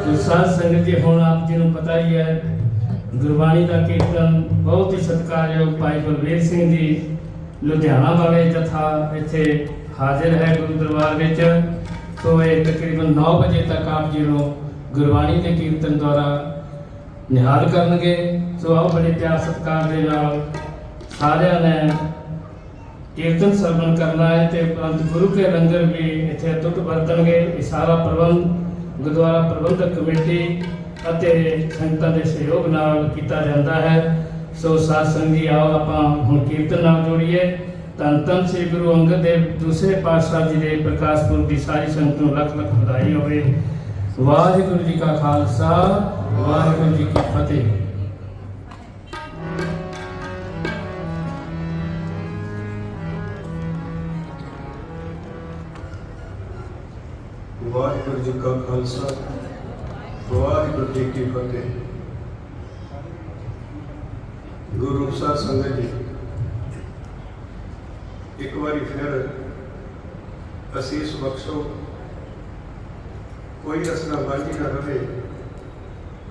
ਜੋ ਸਾਧ ਸੰਗਤ ਜੀ, ਹੁਣ ਆਪ ਜੀ ਨੂੰ ਪਤਾ ਹੀ ਹੈ, ਗੁਰਬਾਣੀ ਦਾ ਕੀਰਤਨ ਬਹੁਤ ਹੀ ਸਤਿਕਾਰਯੋਗ ਭਾਈ ਬਲਵੀਰ ਸਿੰਘ ਜੀ, ਲੁਧਿਆਣਾ ਵਾਲੇ ਜਥਾ ਇੱਥੇ ਹਾਜ਼ਰ ਹੈ ਗੁਰੂ ਦਰਬਾਰ ਵਿੱਚ। ਸੋ ਇਹ ਤਕਰੀਬਨ 9 ਵਜੇ ਤੱਕ ਆਪ ਜੀ ਨੂੰ ਗੁਰਬਾਣੀ ਦੇ ਕੀਰਤਨ ਦੁਆਰਾ ਨਿਹਾਲ ਕਰਨਗੇ। ਸੋ ਆਓ ਬੜੇ ਪਿਆਰ ਸਤਿਕਾਰ ਦੇ ਨਾਲ ਸਾਰਿਆਂ ਨੇ ਕੀਰਤਨ ਸਰਵਣ ਕਰਨਾ ਹੈ ਤੇ ਉਪਰੰਤ ਗੁਰੂ ਕੇ ਲੰਗਰ ਵੀ ਇੱਥੇ ਟੁੱਟ ਵਰਤਣਗੇ। ਇਹ ਸਾਰਾ ਪ੍ਰਬੰਧ ਗੁਰਦੁਆਰਾ ਪ੍ਰਬੰਧਕ ਕਮੇਟੀ ਅਤੇ ਸੰਗਤਾਂ ਦੇ ਸਹਿਯੋਗ ਨਾਲ ਕੀਤਾ ਜਾਂਦਾ ਹੈ। ਸੋ ਸਾਧ ਸੰਗਤ ਜੀ, ਆਓ ਆਪਾਂ ਹੁਣ ਕੀਰਤਨ ਨਾਲ ਜੋੜੀਏ। ਧੰਨ ਧੰਨ ਸ੍ਰੀ ਗੁਰੂ ਅੰਗਦ ਦੇਵ ਦੂਸਰੇ ਪਾਤਸ਼ਾਹ ਜੀ ਦੇ ਪ੍ਰਕਾਸ਼ ਪੁਰਬ ਦੀ ਸਾਰੀ ਸੰਗਤ ਨੂੰ ਲੱਖ ਲੱਖ ਵਧਾਈ ਹੋਵੇ। ਵਾਹਿਗੁਰੂ ਜੀ ਕਾ ਖਾਲਸਾ, ਵਾਹਿਗੁਰੂ ਜੀ ਕੀ ਫਤਿਹ। ਵਾਹਿਗੁਰੂ ਜੀ ਕਾ ਖਾਲਸਾ, ਵਾਹਿਗੁਰੂ ਜੀ ਕੀ ਫਤਿਹ। ਗੁਰੂ ਸਾਹਿਬ ਸੰਗਤ ਜੀ, ਇੱਕ ਵਾਰੀ ਫਿਰ ਅਸੀਸ ਬਖਸ਼ੋ, ਕੋਈ ਰਸਨਾ ਬਾਜੀ ਨਾ ਰਵੇ।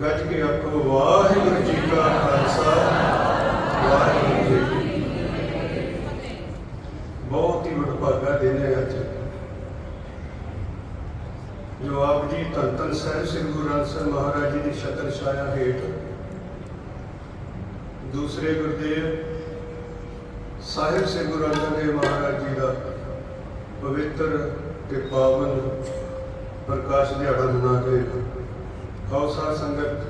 ਗੱਜ ਕੇ ਆਖੋ, ਵਾਹਿਗੁਰੂ ਜੀ ਕਾ ਖਾਲਸਾ, ਵਾਹਿਗੁਰੂ ਜੀ ਕੀ ਫਤਿਹ। ਬਹੁਤ ਹੀ ਵਡਭਾਗਾ ਦਿਨ ਹੈ ਅੱਜ ਜੋ ਆਪ ਜੀ ਧੰਨ ਧੰਨ ਸਾਹਿਬ ਸ੍ਰੀ ਗੁਰੂ ਗ੍ਰੰਥ ਸਾਹਿਬ ਮਹਾਰਾਜ ਜੀ ਦੀ ਛਤਰ ਛਾਇਆ ਹੇਠ ਦੂਸਰੇ ਗੁਰਦੇਵ ਸਾਹਿਬ ਸ੍ਰੀ ਗੁਰੂ ਅੰਗਦ ਦੇਵ ਮਹਾਰਾਜ ਜੀ ਦਾ ਪਵਿੱਤਰ ਤੇ ਪਾਵਨ ਪ੍ਰਕਾਸ਼ ਦਿਹਾੜਾ ਮਨਾ ਕੇ ਖਾਲਸਾ ਸੰਗਤ,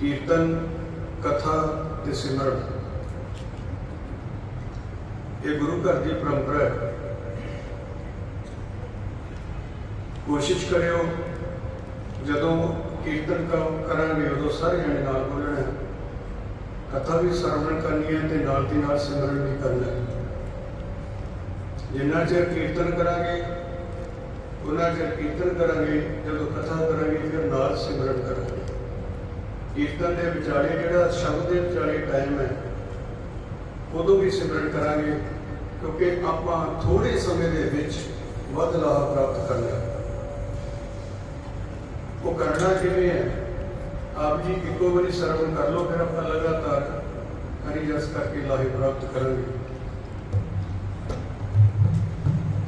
ਕੀਰਤਨ, ਕਥਾ ਤੇ ਸਿਮਰਨ। ਇਹ ਗੁਰੂ ਘਰ ਦੀ ਪਰੰਪਰਾ ਹੈ। ਕੋਸ਼ਿਸ਼ ਕਰਿਓ, ਜਦੋਂ ਕੀਰਤਨ ਕ- ਕਰਾਂਗੇ ਉਦੋਂ ਸਾਰੇ ਜਣੇ ਨਾਲ ਬੋਲਣਾ ਕਥਾ ਵੀ ਸਰਵਣ ਕਰਨੀ ਹੈ ਤੇ ਨਾਲ ਦੀ ਨਾਲ ਸਿਮਰਨ ਵੀ ਕਰਨਾ ਹੈ। ਜਿੰਨਾ ਚਿਰ ਕੀਰਤਨ ਕਰਾਂਗੇ, ਉਹਨਾਂ ਚਿਰ ਕੀਰਤਨ ਕਰਾਂਗੇ, ਜਦੋਂ ਕਥਾ ਕਰਾਂਗੇ, ਫਿਰ ਨਾਲ ਸਿਮਰਨ ਕਰਾਂਗੇ। ਕੀਰਤਨ ਦੇ ਵਿਚਾਲੇ ਜਿਹੜਾ ਸ਼ਬਦ ਦੇ ਵਿਚਾਲੇ ਟਾਈਮ ਹੈ, ਉਦੋਂ ਵੀ ਸਿਮਰਨ ਕਰਾਂਗੇ, ਕਿਉਂਕਿ ਆਪਾਂ ਥੋੜੇ ਸਮੇਂ ਦੇ ਵਿੱਚ ਵੱਧ ਲਾਭ ਪ੍ਰਾਪਤ ਕਰਨਾ ਹੈ ਉਹ ਕਰਨਾ ਕਿਵੇਂ ਹੈ? ਆਪ ਜੀ ਇੱਕੋ ਵਾਰੀ ਸਰਵਣ ਕਰ ਲਓ, ਫਿਰ ਆਪਾਂ ਲਗਾਤਾਰ ਹਰੀ ਜਸ ਕਰਕੇ ਲਾਹੇ ਪ੍ਰਾਪਤ ਕਰਾਂਗੇ।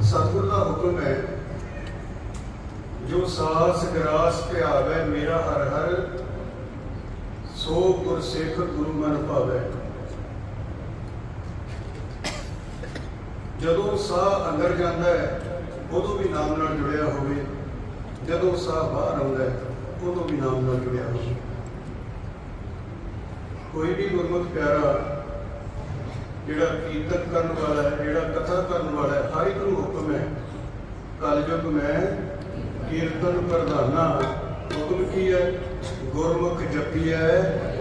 ਸਤਿਗੁਰ ਦਾ ਹੁਕਮ ਹੈ, ਜੋ ਸਾਸ ਗਰਾਸ ਧਿਆਵੇ ਮੇਰਾ ਹਰ ਹਰ ਸੋ ਗੁਰ ਸਿੱਖ ਗੁਰੂ ਮਨ ਭਾਵੇ ਜਦੋਂ ਸਾਹ ਅੰਦਰ ਜਾਂਦਾ ਹੈ, ਉਦੋਂ ਵੀ ਨਾਮ ਨਾਲ ਜੁੜਿਆ ਹੋਵੇ। ਜਦੋਂ ਸਾਹ ਬਾਹਰ ਆਉਂਦਾ ਹੈ, ਉਦੋਂ ਵੀ ਨਾਮ ਨਾਲ ਜੁੜਿਆ ਹੋਵੇ। ਕੋਈ ਵੀ ਗੁਰਮੁਖ ਪਿਆਰਾ, ਜਿਹੜਾ ਕੀਰਤਨ ਕਰਨ ਵਾਲਾ ਹੈ, ਜਿਹੜਾ ਕਥਾ ਕਰਨ ਵਾਲਾ ਹੈ, ਹਰ ਇੱਕ ਨੂੰ ਹੁਕਮ ਹੈ, ਕਲਯੁਗ ਮੈਂ ਕੀਰਤਨ ਪ੍ਰਧਾਨਾ, ਹੁਕਮ ਕੀ ਹੈ? ਗੁਰਮੁਖ ਜਪੀਐ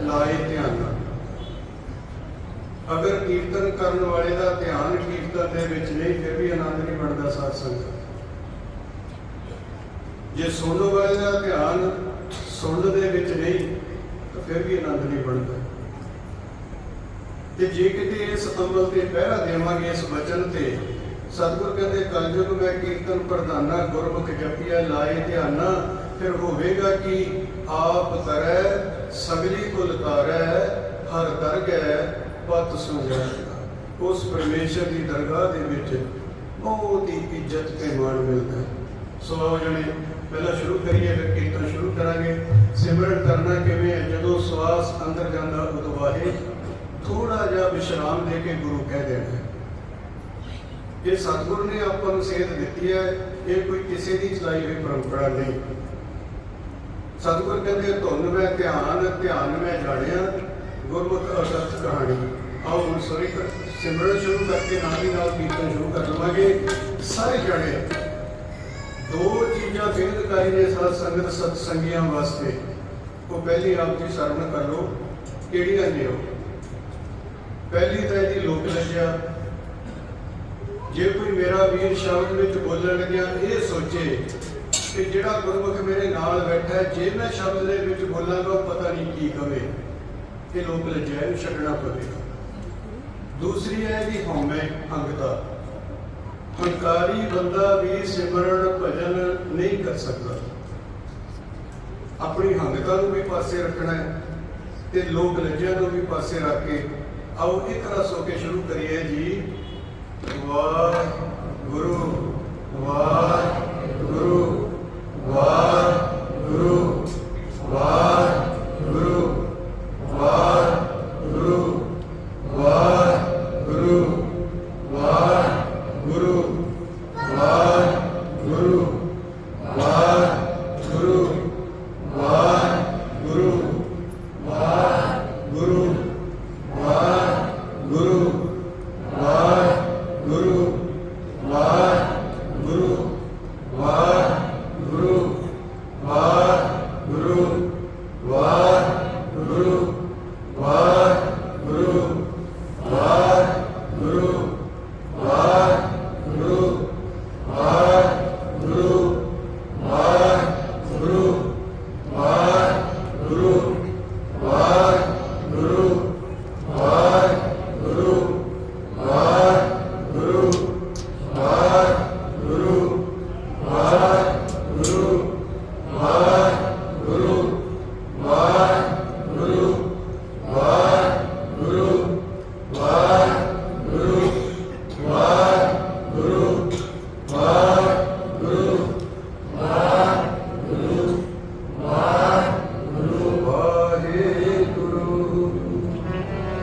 ਲਾਏ ਧਿਆਨ ਅਗਰ ਕੀਰਤਨ ਕਰਨ ਵਾਲੇ ਦਾ ਧਿਆਨ ਕੀਰਤਨ ਦੇ ਵਿੱਚ ਨਹੀਂ, ਫਿਰ ਵੀ ਆਨੰਦ ਨਹੀਂ ਬਣਦਾ ਸਾਧ ਸੰਗਤ। ਜੇ ਸੁਣਨ ਵਾਲੇ ਦਾ ਧਿਆਨ ਸੁਣਨ ਦੇ ਵਿੱਚ ਨਹੀਂ, ਤਾਂ ਫਿਰ ਵੀ ਆਨੰਦ ਨਹੀਂ ਬਣਦਾ। ਤੇ ਜੇ ਕਿਤੇ ਇਸ ਅਮਲ ਤੇ ਪਹਿਰਾ ਦੇਵਾਂਗੇ, ਇਸ ਵਚਨ ਤੇ, ਸਤਿਗੁਰ ਕਹਿੰਦੇ ਕਲਯੁਗ ਮੈਂ ਕੀਰਤਨ ਪ੍ਰਧਾਨਾ, ਗੁਰਮੁਖ ਜਪੀਆ ਲਾਏ ਧਿਆਨਾ, ਫਿਰ ਹੋਵੇਗਾ ਕਿ? ਆਪ ਕਰੈ ਸਗਲੀ ਕੁਲ ਤਾਰੈ, ਹਰ ਦਰਗਹਿ ਪਤ ਸੁਝੈ ਉਸ ਪਰਮੇਸ਼ਰ ਦੀ ਦਰਗਾਹ ਦੇ ਵਿੱਚ ਬਹੁਤ ਹੀ ਇੱਜ਼ਤ ਤੇ ਮਾਣ ਮਿਲਦਾ ਹੈ। ਸੋ ਆਓ ਜਣੇ ਪਹਿਲਾਂ ਸ਼ੁਰੂ ਕਰੀਏ, ਫਿਰ ਕੀਰਤਨ ਸ਼ੁਰੂ ਕਰਾਂਗੇ। ਸਿਮਰਨ ਕਰਨਾ ਕਿਵੇਂ ਹੈ? ਜਦੋਂ ਸਵਾਸ ਅੰਦਰ ਜਾਂਦਾ, ਉਦੋਂ ਵਾਹੇ। ਥੋੜਾ ਜਿਹਾ ਵਿਸ਼ਰਾਮ ਦੇ ਕੇ ਗੁਰੂ ਕਹਿ ਦੇਣਾ ਇਹ ਸਤਿਗੁਰ ਨੇ ਆਪਾਂ ਨੂੰ ਸੇਧ ਦਿੱਤੀ ਹੈ, ਇਹ ਕੋਈ ਕਿਸੇ ਦੀ ਚਲਾਈ ਹੋਈ ਪਰੰਪਰਾ ਨਹੀਂ। ਸਤਿਗੁਰ ਕਹਿੰਦੇ, ਧੁਨ ਮੈਂ ਧਿਆਨ ਧਿਆਨ ਮੈਂ ਜਾਣਿਆ, ਗੁਰਮੁਖ ਅਸਤ ਕਹਾਣੀ। ਆਓ ਹੁਣ ਸਰੀ ਸਿਮਰਨ ਸ਼ੁਰੂ ਕਰਕੇ ਨਾਲ ਦੀ ਨਾਲ ਕੀਰਤਨ ਸ਼ੁਰੂ ਕਰ ਲਵਾਂਗੇ। ਸਾਰੇ ਜਾਣੇ ਦੋ ਚੀਜ਼ਾਂ ਬੇਨਤਕਾਰੀ ਨੇ ਸਾਧ ਸੰਗਤ ਸਤ ਸੰਗੀਆਂ ਵਾਸਤੇ। ਉਹ ਪਹਿਲੀ ਆਪ ਦੀ ਸਰਵਣ ਕਰ ਲਓ, ਕਿਹੜੀਆਂ ਨੇ ਉਹ? ਪਹਿਲੀ ਤਾਂ ਇਹਦੀ ਲੋਕ ਲੱਜਿਆ ਜੇ ਕੋਈ ਮੇਰਾ ਵੀਰ ਸ਼ਬਦ ਵਿੱਚ ਬੋਲਣ ਲੱਗਿਆ, ਇਹ ਸੋਚੇ ਕਿ ਜਿਹੜਾ ਗੁਰਮੁਖ ਮੇਰੇ ਨਾਲ ਬੈਠਾ, ਜੇ ਮੈਂ ਸ਼ਬਦ ਦੇ ਵਿੱਚ ਬੋਲਾਂਗਾ ਪਤਾ ਨਹੀਂ ਕੀ ਕਵੇ। ਇਹ ਲੋਕ ਲੱਜਿਆ ਨੂੰ ਛੱਡਣਾ ਪਵੇਗਾ। ਦੂਸਰੀ ਹੈ ਇਹਦੀ ਹਉਮੈ ਅੰਗਤਾ। ਹੰਕਾਰੀ ਬੰਦਾ ਵੀ ਸਿਮਰਨ, ਭਜਨ ਨਹੀਂ ਕਰ ਸਕਦਾ। ਆਪਣੀ ਹੰਗਤਾ ਨੂੰ ਵੀ ਪਾਸੇ ਰੱਖਣਾ ਹੈ ਤੇ ਲੋਕ ਲੱਜਿਆ ਨੂੰ ਵੀ ਪਾਸੇ ਰੱਖ ਕੇ ਆਓ ਇੱਕ ਰਸ ਹੋ ਕੇ ਸ਼ੁਰੂ ਕਰੀਏ ਜੀ। Wow.